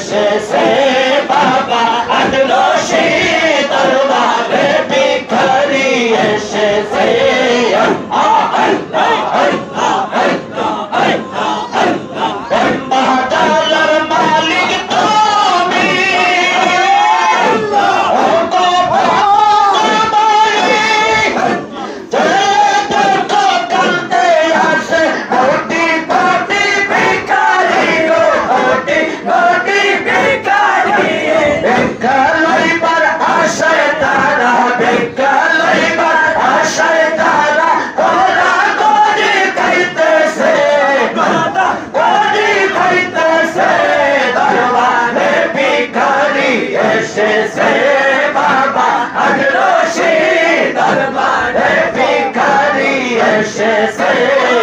এসেছে বাবা আদলো সে দরবারে ভিখারি এসেছে। से दरबार भिखारी ऐसे से